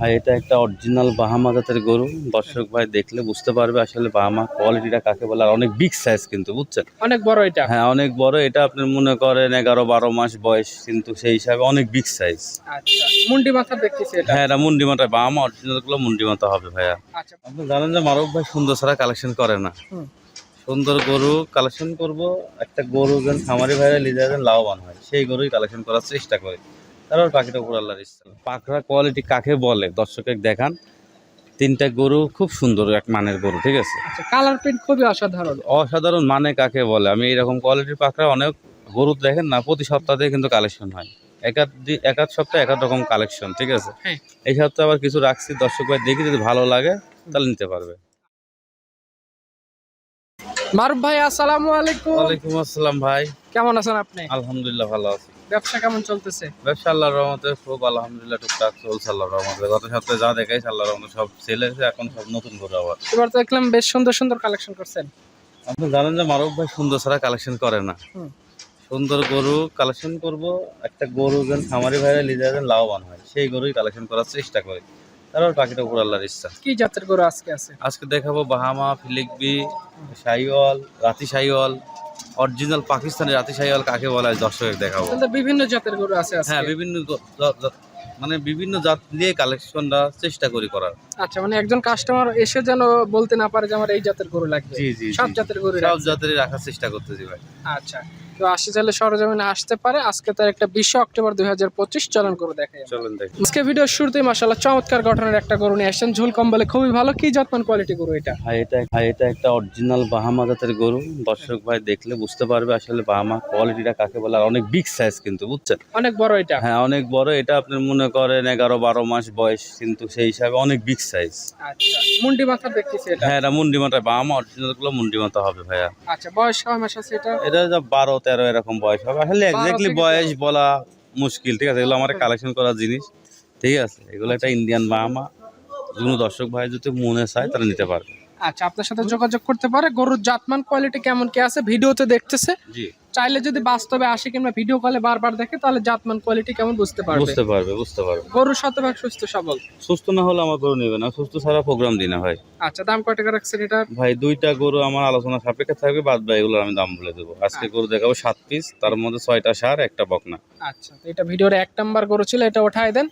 ভাই এটা একটা অরিজিনাল বাহামা জাতের গরু। দর্শক ভাই দেখলে বুঝতে পারবে আসলে বাহামা কোয়ালিটিটা কাকে বলে আর অনেক বিগ সাইজ কিন্তু বুঝছেন? অনেক বড় এটা। হ্যাঁ অনেক বড়। এটা আপনি মনে করেন এগারো বারো মাস বয়স কিন্তু সেই হিসাবে অনেক বিগ সাইজ আচ্ছা মুন্ডি মাথা দেখতেছি এটা। হ্যাঁ এটা মুন্ডি মাথা। বাহামা অরিজিনালগুলো মুন্ডি মাথা হবে ভাইয়া। আচ্ছা। আপনি জানেন যে মারুফ ভাই সুন্দর ছাড়া কালেকশন করে না। সুন্দর গরু কালেকশন করব একটা গরু যেন খামারি ভাইরা লিডার লাভবান হয়। সেই গরুই কালেকশন করার চেষ্টা করি। তারপর পাখিটা উপর আল্লাহর ইচ্ছা। পাখরা কোয়ালিটি কাকে বলে? দর্শকের দেখান। তিনটা গরু খুব সুন্দর এক মানের গরু ঠিক আছে? আচ্ছা কালার প্রিন্ট খুবই অসাধারণ। অসাধারণ মানে কাকে বলে? আমি এরকম কোয়ালিটির পাখরা অনেক গরু দেখেন না প্রতি সপ্তাহে কিন্তু কালেকশন হয়। দি- একাধ সপ্তাহে একাধ রকম কালেকশন ঠিক আছে? হ্যাঁ। এই সপ্তাহে আবার কিছু রাখছি দর্শক ভাই দেখি যদি ভালো লাগে তাহলে নিতে পারবে। মারুফ ভাই আসসালামু আলাইকুম। ওয়ালাইকুম আসসালাম ভাই। কেমন আছেন আপনি? আলহামদুলিল্লাহ ভালো আছি। ব্যবসা কেমন চলতেছে? ব্যবসা আল্লাহর রহমতে খুব আলহামদুলিল্লাহ টুকটাক চলছে আল্লাহর রহমতে। গত সপ্তাহে যা দেখাইছে আল্লাহর রহমতে সব সেল হয়েছে এখন সব নতুন করে আবার। এবার তো দেখলাম বেশ সুন্দর সুন্দর কালেকশন করছেন। আপনি জানেন যে মারুফ ভাই সুন্দর ছাড়া কালেকশন করে না। সুন্দর গরু কালেকশন করব একটা গরু যেন খামারি ভাইরা লিডার যেন লাভবান হয় সেই গরুই কালেকশন করার চেষ্টা করি। তারপর পাখিটা উপর আল্লাহর ইচ্ছা। কি জাতের গরু আজকে আছে? আজকে দেখাবো বাহামা ফিলিকবি শাহিওয়াল রাতি শাহিওয়াল অরিজিনাল পাকিস্তানি রাতি কাকে বলা হয়? দর্শকের দেখাবো। বিভিন্ন জাতের গরু আছে হ্যাঁ বিভিন্ন মানে বিভিন্ন জাত নিয়ে কালেকশনটা চেষ্টা করি করার। আচ্ছা মানে একজন কাস্টমার এসে যেন বলতে না পারে যে আমার এই জাতের গরু লাগবে। জি জি সব জাতের গরু সব জাতেরই রাখার চেষ্টা করতেছি ভাই। আচ্ছা। তো আসতে চাইলে সরজমিনে আসতে পারে। আজকে তার একটা বিশে অক্টোবর দুই হাজার পঁচিশ চলন করে দেখাই চলুন দেখি আজকে ভিডিওর শুরুতেই মাসাল্লাহ চমৎকার গঠনের একটা গরু নিয়ে আসছেন। ঝুল কম্বলে খুবই ভালো। কি যত্ন কোয়ালিটি গরু এটা? ভাই এটা ভাই এটা একটা অরিজিনাল বাহামা জাতের গরু। দর্শক ভাই দেখলে বুঝতে পারবে আসলে বাহামা কোয়ালিটিটা কাকে বলে আর অনেক বিগ সাইজ কিন্তু বুঝছেন? অনেক বড় এটা। হ্যাঁ অনেক বড়। এটা আপনি মনে করেন এগারো বারো মাস বয়স কিন্তু সেই হিসাবে অনেক বিগ সাইজ আচ্ছা মুন্ডি মাথা দেখতেছি এটা। হ্যাঁ এটা মুন্ডি মাথা। বাহামা অরিজিনালগুলো মুন্ডি মাথা হবে ভাইয়া। আচ্ছা বয়স কয় মাস আছে এটা? এটা যা বারো তেরো এরকম বয়স হবে। আসলে এক্স্যাক্টলি বয়স বলা মুশকিল ঠিক আছে? এগুলো আমার কালেকশন করার জিনিস ঠিক আছে? এগুলো একটা ইন্ডিয়ান বাহামা কোনো দর্শক ভাই যদি মনে চায় তারা নিতে পারবে। আচ্ছা আপনার সাথে যোগাযোগ করতে পারে। গরুর জাতমান কোয়ালিটি কেমন কি আছে? ভিডিওতে দেখতেছে। জি। চাইলে যদি বাস্তবে আসে কিংবা ভিডিও কলে বারবার দেখে তাহলে জাতমান কোয়ালিটি কেমন বুঝতে পারবে? বুঝতে পারবে বুঝতে পারবে। গরু শতভাগ সুস্থ সবল? সুস্থ না হলে আমার গরু নেবে না। সুস্থ ছাড়া প্রোগ্রাম দিই না ভাই। আচ্ছা দাম কয় টাকা রাখছেন এটা ভাই দুইটা গরু আমার আলোচনা সাপেক্ষে থাকবে বাদ ভাই এগুলো আমি দাম বলে দেবো। আজকে গরু দেখাবো সাত পিস তার মধ্যে ছয়টা সার একটা বকনা। আচ্ছা এটা ভিডিওর এক নাম্বার গরু ছিল এটা ওঠাই দেন।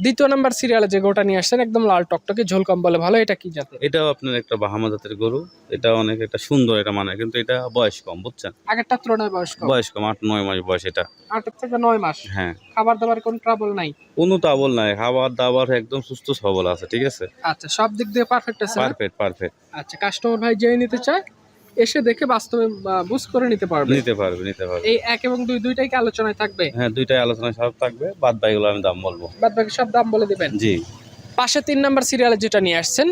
দ্বিতীয় নাম্বার সিরিয়ালে যে গরুটা নিয়ে আসছেন একদম লাল টকটকে ঝোল কম্বলে ভালো এটা কি জাতের? এটাও আপনার একটা বাহামা জাতের গরু এটা অনেক একটা সুন্দর এটা মানে কিন্তু এটা বয়স কম বুঝছেন? আগেরটা তুলনায় বয়স কম। বয়স কম আট নয় মাস বয়স এটা। আট থেকে নয় মাস। হ্যাঁ। খাবার দাবার কোনো ট্রাবল নাই? কোনো তাবল নাই খাবার দাবার একদম সুস্থ সবল আছে ঠিক আছে? আচ্ছা সব দিক দিয়ে পারফেক্ট আছে পারফেক্ট পারফেক্ট আচ্ছা কাস্টমার ভাই যেই নিতে চায় এসে দেখে বাস্তবে বুঝ করে নিতে পারবে। নিতে পারবে নিতে পারবে। এই এক এবং দুই দুইটাই কি আলোচনায় থাকবে? হ্যাঁ দুইটাই আলোচনায় সব থাকবে। বাদ বাইগুলো আমি দাম বলব। বাদ বাকি সব দাম বলে দিবেন? জি। পাশে তিন নাম্বার সিরিয়ালে যেটা নিয়ে আসছেন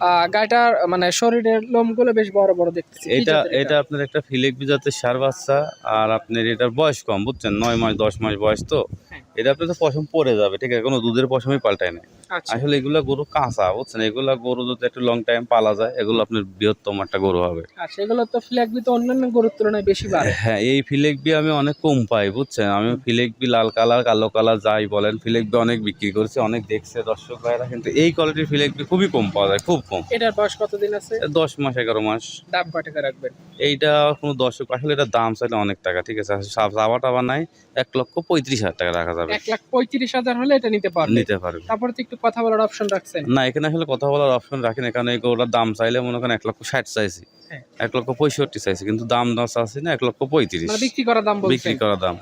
আহ, গাড়িটার মানে শরীরের লোমগুলো বেশ বড় বড় দেখতেছি। এটা এটা আপনার একটা ফিলিক বিজাতের সার বাচ্চা আর আপনার এটার বয়স কম বুঝছেন? নয় মাস দশ মাস বয়স তো। হ্যাঁ। এটা আপনার তো পশম পড়ে যাবে ঠিক আছে? কোনো দুধের পশমই পাল্টায় না আসলে এগুলা গরু কাঁচা বুঝছেন? এগুলা গরু যদি একটু লং টাইম পালা যায় এগুলো আপনার বৃহত্তম একটা গরু হবে। আচ্ছা এগুলো তো ফ্ল্যাগবি তো অন্যান্য গরুর তুলনায় বেশি বাড়ে। হ্যাঁ এই ফিলেকবি আমি অনেক কম পাই বুঝছেন? আমি ফিলেকবি লাল কালার কালো কালার যাই বলেন ফিলেকবি অনেক বিক্রি করছে অনেক দেখছে দর্শক ভাইরা কিন্তু এই কোয়ালিটির ফিলেকবি খুবই কম পাওয়া যায় খুব কম। এটার বয়স কতদিন আছে? দশ মাস এগারো মাস। দাম কয় রাখবেন? এইটা কোনো দর্শক আসলে এটা দাম চাইলে অনেক টাকা ঠিক আছে? চাওয়া টাবা নাই এক লক্ষ পঁয়ত্রিশ হাজার টাকা রাখা যাবে। এক লাখ পঁয়ত্রিশ হাজার হলে এটা নিতে পারবে। নিতে পারবে। তারপরে তো একটু কথা বলার অপশন রাখছেন? না এখানে আসলে কথা বলার অপশন রাখি না কারণ এই গরুটার দাম চাইলে মনে করেন এক লক্ষ ষাট চাইছি। হ্যাঁ। এক লক্ষ পঁয়ষট্টি চাইছি কিন্তু দাম দাম চাচ্ছি না এক লক্ষ পঁয়ত্রিশ। মানে বিক্রি করার দাম বিক্রি করা দাম।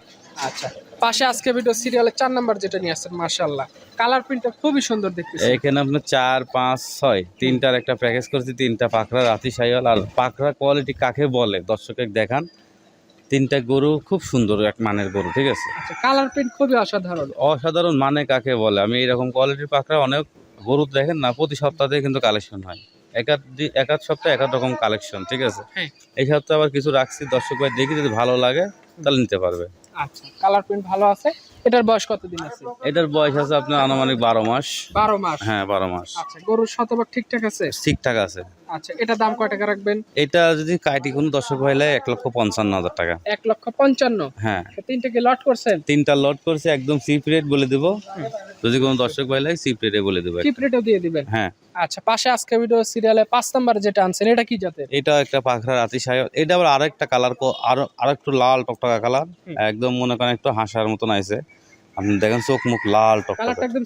আচ্ছা পাশে আজকে ভিডিও সিরিয়ালের চার নাম্বার যেটা নিয়ে আসছেন মাশাআল্লাহ। কালার প্রিন্টটা খুবই সুন্দর দেখতেছি এখানে আপনার চার পাঁচ ছয় তিনটার একটা প্যাকেজ করছি তিনটা পাখরা রাতি সাইয়াল আর পাখরা কোয়ালিটি কাকে বলে? দর্শকের দেখান। তিনটা গরু খুব সুন্দর এক মানের গরু ঠিক আছে? আচ্ছা কালার প্রিন্ট খুবই অসাধারণ। অসাধারণ মানে কাকে বলে? আমি এরকম কোয়ালিটির পাখরা অনেক গরু দেখেন না প্রতি সপ্তাহে কিন্তু কালেকশন হয়। একাধ দি- একাধ সপ্তাহে একাধ রকম কালেকশন ঠিক আছে? হ্যাঁ। এই সপ্তাহে আবার কিছু রাখছি দর্শক ভাই দেখি যদি ভালো লাগে তাহলে নিতে পারবে। আচ্ছা কালার প্রিন্ট ভালো আছে। এটার বয়স কতদিন আছে? এটার বয়স আছে আপনার আনুমানিক বারো মাস। বারো মাস? হ্যাঁ বারো মাস। আচ্ছা গরুর শতভাগ ঠিকঠাক আছে? ঠিকঠাক আছে। আচ্ছা এটা দাম কয় টাকা রাখবেন? এটা যদি কাইটি কোনো দর্শক ভাইলে এক লক্ষ পঞ্চান্ন হাজার টাকা। এক লক্ষ পঞ্চান্ন? হ্যাঁ। তো কি লট করছেন? তিনটা লট করছে একদম চিপ রেট বলে দেবো। যদি কোনো দর্শক ভাইলে চিপ রেটে বলে দেবো চিপ রেটও দিয়ে দিবেন? হ্যাঁ। আচ্ছা পাশে আজকে ভিডিও সিরিয়ালে পাঁচ নাম্বার যেটা আনছেন এটা কি জাতের? এটা একটা পাখরা রাতি সাহেব এটা আবার আরেকটা কালার আরও আরও একটু লাল টকটকা কালার একদম মনে করেন একটু হাসার মতন আছে আপনি দেখেন চোখ মুখ লাল কালারটা একদম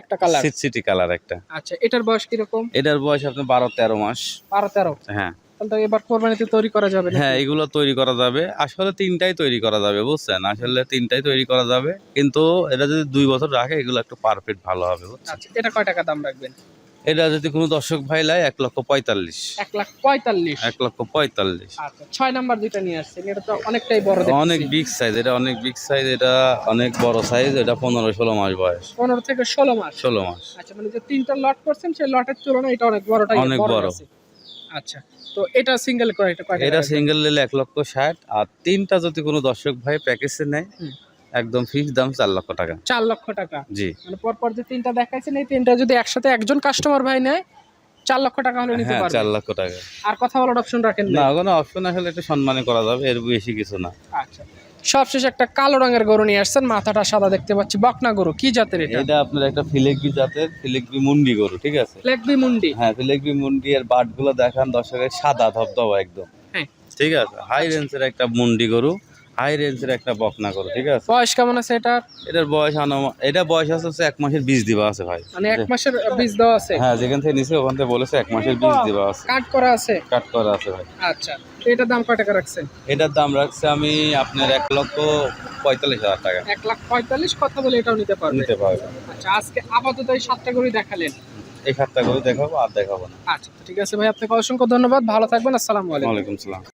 একটা কালার। কালার একটা। আচ্ছা এটার বয়স কীরকম? এটার বয়স আপনার বারো তেরো মাস। বারো তেরো? হ্যাঁ। তাহলে এবার কোরবানিতে তৈরি করা যাবে হ্যাঁ এগুলো তৈরি করা যাবে। আসলে তিনটাই তৈরি করা যাবে বুঝছেন? আসলে তিনটাই তৈরি করা যাবে। কিন্তু এটা যদি দুই বছর রাখে এগুলো একটু পারফেক্ট ভালো হবে বুঝছেন? আচ্ছা এটা কয় টাকা দাম রাখবেন? এটা যদি কোনো দর্শক ভাই লাই এক লক্ষ পঁয়তাল্লিশ। এক লাখ পঁয়তাল্লিশ। এক লক্ষ পঁয়তাল্লিশ। আচ্ছা ছয় নাম্বার যেটা নিয়ে আসছেন এটা তো অনেকটাই বড় অনেক বিগ সাইজ এটা অনেক বিগ সাইজ এটা অনেক বড় সাইজ এটা পনেরো ষোলো মাস বয়স। পনেরো থেকে ষোলো মাস। ষোলো মাস। আচ্ছা মানে যে তিনটা লট করছেন সেই লটের তুলনায় এটা অনেক বড়টাই অনেক বড়। আচ্ছা তো এটা সিঙ্গেল করে এটা? সিঙ্গেল নিলে এক লক্ষ ষাট আর তিনটা যদি কোনো দর্শক ভাই প্যাকেজে নেয়। একদম ফিক্স দাম চার লক্ষ টাকা। চার লক্ষ টাকা। জি। মানে পরপর যে তিনটা দেখাইছেন এই তিনটা যদি একসাথে একজন কাস্টমার ভাই নেয় চার লক্ষ টাকা হলে নিতে হ্যাঁ পারবে। চার লক্ষ টাকা। আর কথা বলার অপশন রাখেন না না কোনো অপশন আসলে একটু সম্মানে করা যাবে এর বেশি কিছু না। আচ্ছা। সবশেষ একটা কালো রঙের গরু নিয়ে আসছেন মাথাটা সাদা দেখতে পাচ্ছি। বকনা গরু কি জাতের এটা? এটা আপনার একটা ফিলেকবি জাতের ফিলেকবি মুন্ডি গরু ঠিক আছে? লেগবি মুন্ডি? হ্যাঁ ফিলেকবি মুন্ডি এর বাটগুলো দেখান দর্শকের সাদা ধবধবা একদম। হ্যাঁ। ঠিক আছে? হাই রেঞ্জের একটা মুন্ডি গরু। হাই রেঞ্জের একটা বকনা গরু ঠিক আছে? বয়স কেমন আছে এটা এটার বয়স আনুমা- এটা বয়স আছে হচ্ছে এক মাসের বীজ দিবা আছে ভাই। মানে এক মাসের বীজ দেওয়া আছে? হ্যাঁ যেখান থেকে নিছে ওখান থেকে বলেছে এক মাসের বীজ দিবা আছে। কাট করা আছে? কাট করা আছে ভাই। আচ্ছা এটার দাম কয় টাকা রাখছেন? এটার দাম রাখছে আমি আপনার এক লক্ষ পঁয়তাল্লিশ হাজার টাকা। এক লাখ পঁয়তাল্লিশ কথা বলে এটাও নিতে পারবে। নিতে পারবে। আচ্ছা আজকে আপাতত এই সাতটা গরু দেখালেন। এই সাতটা গরু দেখাবো আর দেখাবো না। আচ্ছা ঠিক আছে ভাই আপনাকে অসংখ্য ধন্যবাদ ভালো থাকবেন আসসালামু আলাইকুম। ওয়ালাইকুম সালাম